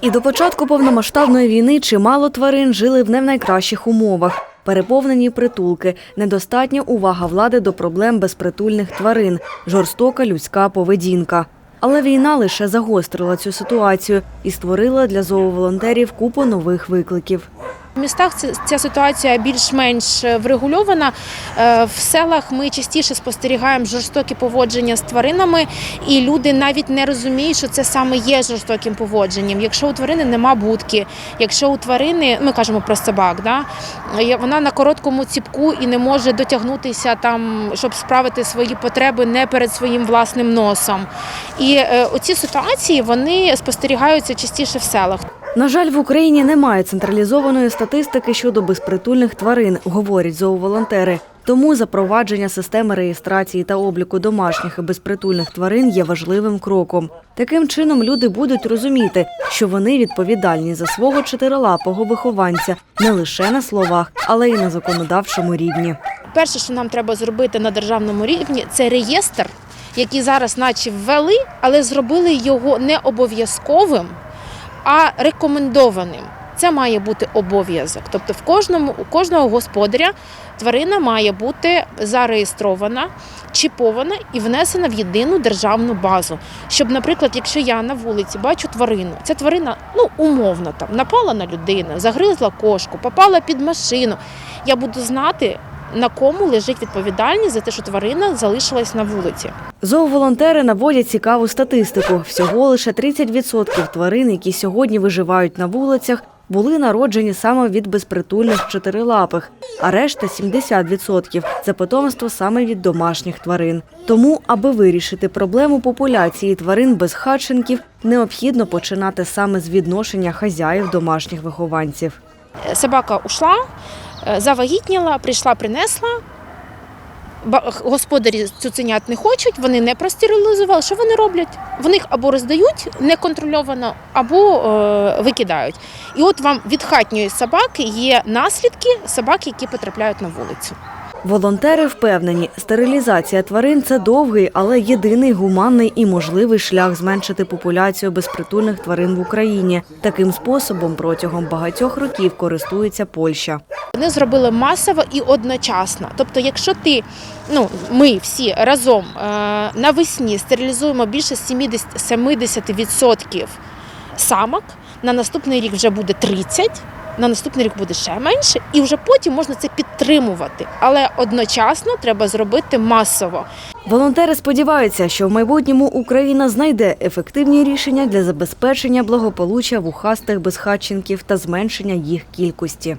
І до початку повномасштабної війни чимало тварин жили в не в найкращих умовах. Переповнені притулки, недостатня увага влади до проблем безпритульних тварин, жорстока людська поведінка. Але війна лише загострила цю ситуацію і створила для зооволонтерів купу нових викликів. Містах ця- ця ситуація більш-менш е, врегульована. Е, В селах ми частіше спостерігаємо жорстокі поводження з тваринами, і люди навіть не розуміють, що це саме є жорстоким поводженням. Якщо у тварини нема будки, якщо у тварини, ми кажемо про собак, да, вона на короткому ціпку і не може дотягнутися там, щоб справити свої потреби не перед своїм власним носом. І е, оці ситуації вони спостерігаються частіше в селах. На жаль, в Україні немає централізованої статистики щодо безпритульних тварин, говорять зооволонтери. Тому запровадження системи реєстрації та обліку домашніх і безпритульних тварин є важливим кроком. Таким чином люди будуть розуміти, що вони відповідальні за свого чотирилапого вихованця не лише на словах, але й на законодавчому рівні. Перше, що нам треба зробити на державному рівні, це реєстр, який зараз, наче ввели, але зробили його не обов'язковим, а рекомендованим. Це має бути обов'язок. Тобто, в кожному у кожного господаря тварина має бути зареєстрована, чіпована і внесена в єдину державну базу. Щоб, наприклад, якщо я на вулиці бачу тварину, ця тварина ну умовно там напала на людину, загризла кошку, попала під машину. Я буду знати, на кому лежить відповідальність за те, що тварина залишилась на вулиці. Зооволонтери наводять цікаву статистику. Всього лише 30% тварин, які сьогодні виживають на вулицях, були народжені саме від безпритульних чотирилапих, а решта 70% – це потомство саме від домашніх тварин. Тому, аби вирішити проблему популяції тварин безхатченків, необхідно починати саме з відношення хазяїв домашніх вихованців. Е, Собака ушла, е, завагітніла, прийшла, принесла. Господарі цуценят не хочуть, вони не простерилізували. Що вони роблять? Вони їх або роздають неконтрольовано, або е, викидають. І от вам від хатньої собаки є наслідки собак, які потрапляють на вулицю. Волонтери впевнені, стерилізація тварин це довгий, але єдиний гуманний і можливий шлях зменшити популяцію безпритульних тварин в Україні. Таким способом протягом багатьох років користується Польща. Вони зробили масово і одночасно. Тобто, якщо ти, ну ми всі разом е, навесні стерилізуємо більше 70 70% самок, на наступний рік вже буде 30%, на наступний рік буде ще менше, і вже потім можна це підтримувати. Але одночасно треба зробити масово. Волонтери сподіваються, що в майбутньому Україна знайде ефективні рішення для забезпечення благополуччя вухастих безхатченків та зменшення їх кількості.